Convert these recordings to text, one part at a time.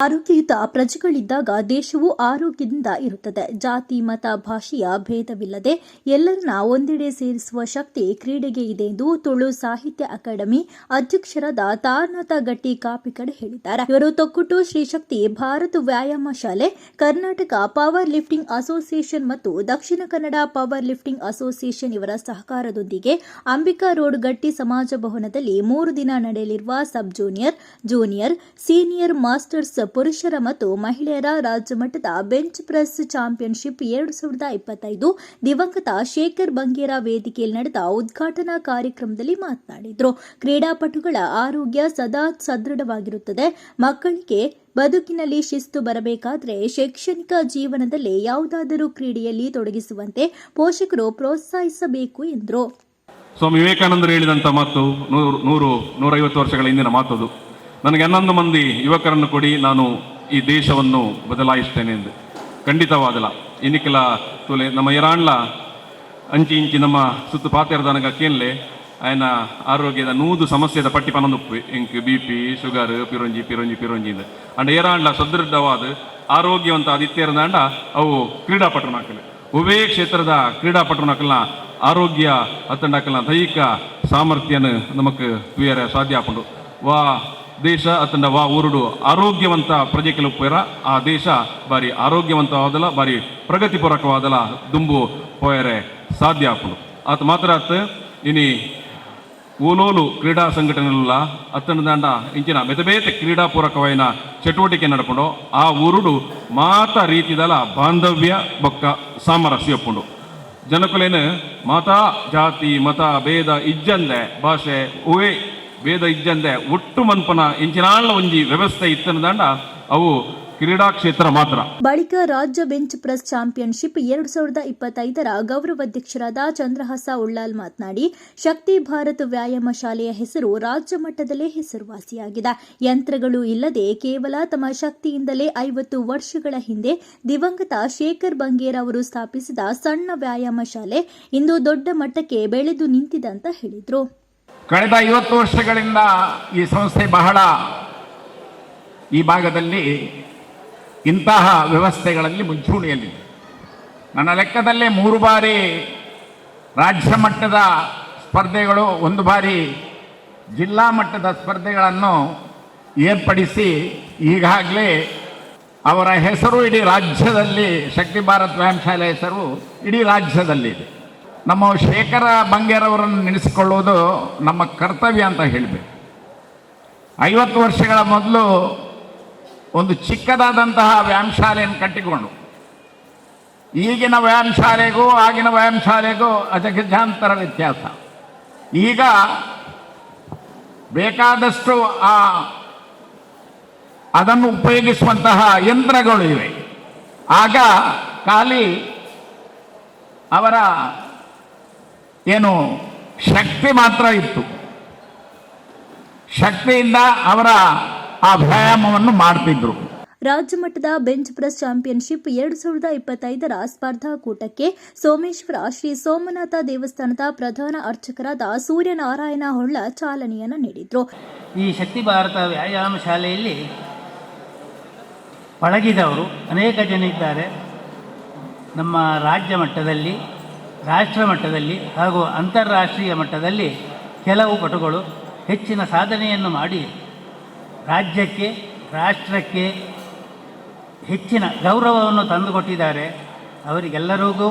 ಆರೋಗ್ಯಯುತ ಪ್ರಜೆಗಳಿದ್ದಾಗ ದೇಶವು ಆರೋಗ್ಯದಿಂದ ಇರುತ್ತದೆ. ಜಾತಿ, ಮತ, ಭಾಷೆಯ ಭೇದವಿಲ್ಲದೆ ಎಲ್ಲರನ್ನ ಒಂದೆಡೆ ಸೇರಿಸುವ ಶಕ್ತಿ ಕ್ರೀಡೆಗೆ ಇದೆ ಎಂದು ತುಳು ಸಾಹಿತ್ಯ ಅಕಾಡೆಮಿ ಅಧ್ಯಕ್ಷರಾದ ತಾರನಾಥ ಗಟ್ಟಿ ಕಾಪಿಕಡ್ ಹೇಳಿದ್ದಾರೆ. ಇವರು ತೊಕ್ಕುಟು, ಶ್ರೀಶಕ್ತಿ, ಭಾರತ ವ್ಯಾಯಾಮ ಶಾಲೆ, ಕರ್ನಾಟಕ ಪವರ್ ಲಿಫ್ಟಿಂಗ್ ಅಸೋಸಿಯೇಷನ್ ಮತ್ತು Dakshina Kannada power lifting association ಇವರ ಸಹಕಾರದೊಂದಿಗೆ ಅಂಬಿಕಾ ರೋಡ್ ಗಟ್ಟಿ ಸಮಾಜ ಭವನದಲ್ಲಿ ಮೂರು ದಿನ ನಡೆಯಲಿರುವ sub junior junior, senior masters ಪುರುಷರ ಮತ್ತು ಮಹಿಳೆಯರ ರಾಜ್ಯ ಮಟ್ಟದ ಬೆಂಚ್ ಪ್ರೆಸ್ ಚಾಂಪಿಯನ್ಶಿಪ್ ಎರಡು ಸಾವಿರದ ಇಪ್ಪತ್ತೈದು ದಿವಂಗತ ಶೇಖರ್ ಬಂಗೇರ ವೇದಿಕೆಯಲ್ಲಿ ನಡೆದ ಉದ್ಘಾಟನಾ ಕಾರ್ಯಕ್ರಮದಲ್ಲಿ ಮಾತನಾಡಿದರು. ಕ್ರೀಡಾಪಟುಗಳ ಆರೋಗ್ಯ ಸದಾ ಸದೃಢವಾಗಿರುತ್ತದೆ. ಮಕ್ಕಳಿಗೆ ಬದುಕಿನಲ್ಲಿ ಶಿಸ್ತು ಬರಬೇಕಾದರೆ ಶೈಕ್ಷಣಿಕ ಜೀವನದಲ್ಲಿ ಯಾವುದಾದರೂ ಕ್ರೀಡೆಯಲ್ಲಿ ತೊಡಗಿಸುವಂತೆ ಪೋಷಕರು ಪ್ರೋತ್ಸಾಹಿಸಬೇಕು ಎಂದರು. ಸ್ವಾಮಿ ವಿವೇಕಾನಂದರು ಹೇಳಿದಂಥ ಮಾತು ನೂರು ನೂರು ನೂರೈವತ್ತು ವರ್ಷಗಳ ಹಿಂದಿನ ಮಾತದು. ನನಗೆ ಹನ್ನೊಂದು ಮಂದಿ ಯುವಕರನ್ನು ಕೊಡಿ, ನಾನು ಈ ದೇಶವನ್ನು ಬದಲಾಯಿಸ್ತೇನೆ ಎಂದು. ಖಂಡಿತವಾದಲ್ಲ ಇನ್ನಿಕಲ ತೊಲೆ, ನಮ್ಮ ಇರಾಣ್ಲ ಅಂಚಿ ಇಂಚಿ ನಮ್ಮ ಸುತ್ತು ಪಾತೆರದನಗ ಕೇನ್ಲೆ ಆಯ್ನ ಆರೋಗ್ಯದ ನೂದು ಸಮಸ್ಯೆದ ಪಟ್ಟಿ ಪನೊಂದುಪ್ಪು ಇಂಕ್ ಬಿ ಪಿ, ಶುಗರ್, ಪಿರೊಂಜಿ ಪಿರೊಂಜಿ ಪಿರೊಂಜಿ ಇದೆ. ಅಂಡ್ ಏರಾಂಡ್ಲ ಸದೃಢವಾದ, ಆರೋಗ್ಯವಂತ ಆದಿತ್ಯರಂದಾಂಡ ಅವು ಕ್ರೀಡಾಪಟುನಾಕಲು ಉಭಯ ಕ್ಷೇತ್ರದ ಕ್ರೀಡಾಪಟುನಾಕಲ್ನ ಆರೋಗ್ಯ ಅತ್ತಂಡಾಕಲ್ನ ದೈಹಿಕ ಸಾಮರ್ಥ್ಯನ ನಮಕ್ ತುಯರ ಸಾಧ್ಯ ಆಪುಂಡು. ವಾ ದೇಶ ಅತಂಡ ವಾ ಊರುಡು ಆರೋಗ್ಯವಂತ ಪ್ರಜೆಗಳು ಪೇರ ಆ ದೇಶ ಬಾರಿ ಆರೋಗ್ಯವಂತವಾದಲ, ಬಾರಿ ಪ್ರಗತಿಪೂರಕವಾದಲ ದುಂಬು ಪೋಯರೆ ಸಾಧ್ಯ ಆಪುಂಡು ಆತ ಮಾತ್ರ ಇನಿ ಓಲೋಲು ಕ್ರೀಡಾ ಸಂಘಟನೆಲ್ಲ ಅತ್ತನ ದಾಂಡ ಇಂಚಿನ ಮೆತಬೇತೆ ಕ್ರೀಡಾಪೂರಕమైన ಚಟುವಟಿಕೆ ನಡ್ಕೊಂಡು ಆ ಊರುಡು ಮಾತ ರೀತಿದಲ ಬಾಂಧವ್ಯ ಬೊಕ್ಕ ಸಾಮರಸ್ಯ ಒಪ್ಪುಂಡು ಜನಕುಲೇನು ಮತ ಜಾತಿ ಮತ ಭೇದ ಇಜ್ಜಂದೆ ಭಾಷೆ ಉವೆ ಭೇದ ಇಜ್ಜಂದೆ ಒಟ್ಟು ಮನ್ಪನ ಇಂಚಿನಾಳ ಒಂಜಿ ವ್ಯವಸ್ಥೆ ಇತ್ತನ ದಾಂಡ ಅವು ಕ್ರೀಡಾ ಕ್ಷೇತ್ರ ಮಾತ್ರ. ಬಳಿಕ ರಾಜ್ಯ ಬೆಂಚ್ ಪ್ರೆಸ್ ಚಾಂಪಿಯನ್ಶಿಪ್ ಎರಡು ಸಾವಿರದ ಇಪ್ಪತ್ತೈದರ ಗೌರವಾಧ್ಯಕ್ಷರಾದ ಚಂದ್ರಹಾಸ ಉಳ್ಳಾಲ್ ಮಾತನಾಡಿ, ಶಕ್ತಿ ಭಾರತ್ ವ್ಯಾಯಾಮ ಶಾಲೆಯ ಹೆಸರು ರಾಜ್ಯ ಮಟ್ಟದಲ್ಲೇ ಹೆಸರುವಾಸಿಯಾಗಿದೆ. ಯಂತ್ರಗಳು ಇಲ್ಲದೆ ಕೇವಲ ತಮ್ಮ ಶಕ್ತಿಯಿಂದಲೇ ಐವತ್ತು ವರ್ಷಗಳ ಹಿಂದೆ ದಿವಂಗತ ಶೇಖರ್ ಬಂಗೇರ್ ಅವರು ಸ್ಥಾಪಿಸಿದ ಸಣ್ಣ ವ್ಯಾಯಾಮ ಶಾಲೆ ಇಂದು ದೊಡ್ಡ ಮಟ್ಟಕ್ಕೆ ಬೆಳೆದು ನಿಂತಿದೆ ಅಂತ ಹೇಳಿದರು. ಕಳೆದ ಐವತ್ತು ವರ್ಷಗಳಿಂದ ಈ ಸಂಸ್ಥೆ ಬಹಳ ಈ ಭಾಗದಲ್ಲಿ ಇಂತಹ ವ್ಯವಸ್ಥೆಗಳಲ್ಲಿ ಮುಂಚೂಣಿಯಲ್ಲಿದೆ. ನನ್ನ ಲೆಕ್ಕದಲ್ಲೇ ಮೂರು ಬಾರಿ ರಾಜ್ಯ ಮಟ್ಟದ ಸ್ಪರ್ಧೆಗಳು, ಒಂದು ಬಾರಿ ಜಿಲ್ಲಾ ಮಟ್ಟದ ಸ್ಪರ್ಧೆಗಳನ್ನು ಏರ್ಪಡಿಸಿ ಈಗಾಗಲೇ ಅವರ ಹೆಸರು ಇಡೀ ರಾಜ್ಯದಲ್ಲಿ ಶಕ್ತಿ ಭಾರತ್ ವ್ಯಾಯಾಮ ಹೆಸರು ಇಡೀ ರಾಜ್ಯದಲ್ಲಿದೆ. ನಮ್ಮ ಶೇಖರ ಬಂಗೇರವರನ್ನು ನೆನೆಸಿಕೊಳ್ಳುವುದು ನಮ್ಮ ಕರ್ತವ್ಯ ಅಂತ ಹೇಳಬೇಕು. ಐವತ್ತು ವರ್ಷಗಳ ಮೊದಲು ಒಂದು ಚಿಕ್ಕದಾದಂತಹ ವ್ಯಾಯಾಮ ಶಾಲೆಯನ್ನು ಕಟ್ಟಿಕೊಂಡು ಈಗಿನ ವ್ಯಾಯಾಮ ಶಾಲೆಗೂ ಆಗಿನ ವ್ಯಾಯಾಮ ಶಾಲೆಗೂ ಅಜಗಜಾಂತರ ವ್ಯತ್ಯಾಸ. ಈಗ ಬೇಕಾದಷ್ಟು ಆ ಅದನ್ನು ಉಪಯೋಗಿಸುವಂತಹ ಯಂತ್ರಗಳು ಇವೆ. ಆಗ ಖಾಲಿ ಅವರ ಏನು ಶಕ್ತಿ ಮಾತ್ರ ಇತ್ತು. ಶಕ್ತಿಯಿಂದ ಅವರ ಆ ವ್ಯಾಯಾಮವನ್ನು ಮಾಡ್ತಿದ್ರು. ರಾಜ್ಯ ಮಟ್ಟದ ಬೆಂಚ್ ಪ್ರೆಸ್ ಚಾಂಪಿಯನ್ಶಿಪ್ ಎರಡು ಸಾವಿರದ ಇಪ್ಪತ್ತೈದರ ಸ್ಪರ್ಧಾಕೂಟಕ್ಕೆ ಸೋಮೇಶ್ವರ ಶ್ರೀ ಸೋಮನಾಥ ದೇವಸ್ಥಾನದ ಪ್ರಧಾನ ಅರ್ಚಕರಾದ ಸೂರ್ಯನಾರಾಯಣ ಹೊಳ್ಳ ಚಾಲನೆಯನ್ನು ನೀಡಿದರು. ಈ ಶಕ್ತಿ ಭಾರತ ವ್ಯಾಯಾಮ ಶಾಲೆಯಲ್ಲಿ ಪಳಗಿದವರು ಅನೇಕ ಜನ ಇದ್ದಾರೆ. ನಮ್ಮ ರಾಜ್ಯ ಮಟ್ಟದಲ್ಲಿ ರಾಷ್ಟ್ರ ಮಟ್ಟದಲ್ಲಿ ಹಾಗೂ ಅಂತಾರಾಷ್ಟ್ರೀಯ ಮಟ್ಟದಲ್ಲಿ ಕೆಲವು ಪಟುಗಳು ಹೆಚ್ಚಿನ ಸಾಧನೆಯನ್ನು ಮಾಡಿ ರಾಜ್ಯಕ್ಕೆ, ರಾಷ್ಟ್ರಕ್ಕೆ ಹೆಚ್ಚಿನ ಗೌರವವನ್ನು ತಂದುಕೊಟ್ಟಿದ್ದಾರೆ. ಅವರಿಗೆಲ್ಲರಿಗೂ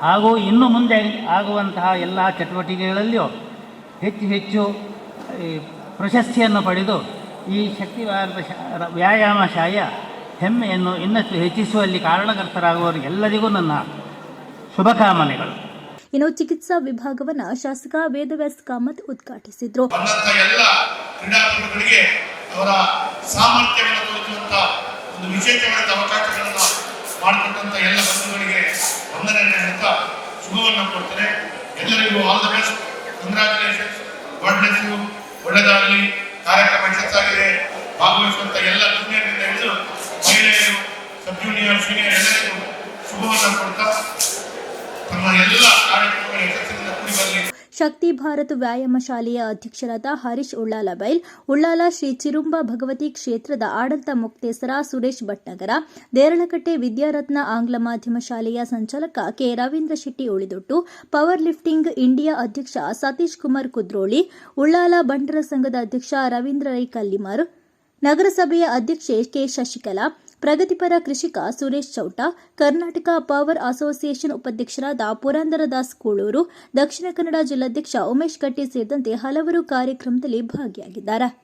ಹಾಗೂ ಇನ್ನು ಮುಂದೆ ಆಗುವಂತಹ ಎಲ್ಲ ಚಟುವಟಿಕೆಗಳಲ್ಲಿಯೂ ಹೆಚ್ಚು ಹೆಚ್ಚು ಪ್ರಶಸ್ತಿಯನ್ನು ಪಡೆದು ಈ ಶಕ್ತಿ ಭಾರತ ವ್ಯಾಯಾಮ ಶಾಯ ಹೆಮ್ಮೆಯನ್ನು ಇನ್ನಷ್ಟು ಹೆಚ್ಚಿಸುವಲ್ಲಿ ಕಾರಣಕರ್ತರಾಗುವವರಿಗೆಲ್ಲರಿಗೂ ನನ್ನ ಶುಭಕಾಮನೆಗಳು. ಇನ್ನು ಚಿಕಿತ್ಸಾ ವಿಭಾಗವನ್ನ ಶಾಸಕ ವೇದವ್ಯಾಸ ಕಾಮತ್ ಉದ್ಘಾಟಿಸಿದ್ರು. ಕ್ರೀಡಾಪಟುಗಳಿಗೆ ಅವರ ಸಾಮರ್ಥ್ಯವನ್ನು ತೋರಿಸುವಂತ ಒಂದು ವಿಶೇಷವಾದ ಅವಕಾಶಗಳನ್ನು ಮಾಡಿಕೊಟ್ಟಂತ ಎಲ್ಲ ಬಂಧುಗಳಿಗೆ ವಂದನೆ ಹೇಳ್ತಾ ಶುಭವನ್ನು ಕೊಡ್ತೇನೆ ಎಲ್ಲರಿಗೂ all the best congratulations God bless you ಒಳ್ಳೆದಾಗಲಿ. ಕಾರ್ಯಕ್ರಮ ಯಶಸ್ಸಾಗಿದೆ ಭಾಗವಹಿಸುವಂತ ಎಲ್ಲ ಜೂನಿಯರ್ನಿಂದ ಹಿಡಿದು ಮಹಿಳೆಯರು ಸಬ್ ಜೂನಿಯರ್ ಸೀನಿಯರ್ ಎಲ್ಲರಿಗೂ ಶುಭವನ್ನು ಕೊಡ್ತಾ ತಮ್ಮ ಎಲ್ಲ ಕಾರ್ಯಕ್ರಮಗಳ ಯಶಸ್ಸಿನಿಂದ ಕೂಡಿ ಬರಲಿ ಶಕ್ತಿ ಭಾರತ್ ವ್ಯಾಯಾಮ ಶಾಲೆಯ ಅಧ್ಯಕ್ಷರಾದ ಹರೀಶ್ ಉಳ್ಳಾಲ ಬೈಲ್, ಉಳ್ಳಾಲ ಶ್ರೀ ಚಿರುಂಬ ಭಗವತಿ ಕ್ಷೇತ್ರದ ಆಡಳಿತ ಮುಕ್ತೇಸರ ಸುರೇಶ್ ಭಟ್ನಗರ, ದೇರಳಕಟ್ಟೆ ವಿದ್ಯಾರತ್ನ ಆಂಗ್ಲ ಮಾಧ್ಯಮ ಶಾಲೆಯ ಸಂಚಾಲಕ ಕೆ. ರವೀಂದ್ರ ಶೆಟ್ಟಿ ಉಳಿದೊಟ್ಟು, ಪವರ್ ಲಿಫ್ಟಿಂಗ್ ಇಂಡಿಯಾ ಅಧ್ಯಕ್ಷ ಸತೀಶ್ ಕುಮಾರ್ ಕುದ್ರೋಳಿ, ಉಳ್ಳಾಲ ಬಂಟರ ಸಂಘದ ಅಧ್ಯಕ್ಷ ರವೀಂದ್ರ ರೈ ಕಲ್ಲಿಮರ್ ನಗರಸಭೆಯ ಅಧ್ಯಕ್ಷೆ ಕೆ. ಶಶಿಕಲಾ ಪ್ರಗತಿಪರ ಕೃಷಿಕ ಸುರೇಶ್ ಚೌಟ, ಕರ್ನಾಟಕ ಪವರ್ ಅಸೋಸಿಯೇಷನ್ ಉಪಾಧ್ಯಕ್ಷರಾದ ಪುರಂದರದಾಸ್ ಕೂಳೂರು, ದಕ್ಷಿಣ ಕನ್ನಡ ಜಿಲ್ಲಾಧ್ಯಕ್ಷ ಉಮೇಶ್ ಕಟ್ಟಿ ಸೇರಿದಂತೆ ಹಲವರು ಕಾರ್ಯಕ್ರಮದಲ್ಲಿ ಭಾಗಿಯಾಗಿದ್ದಾರೆ.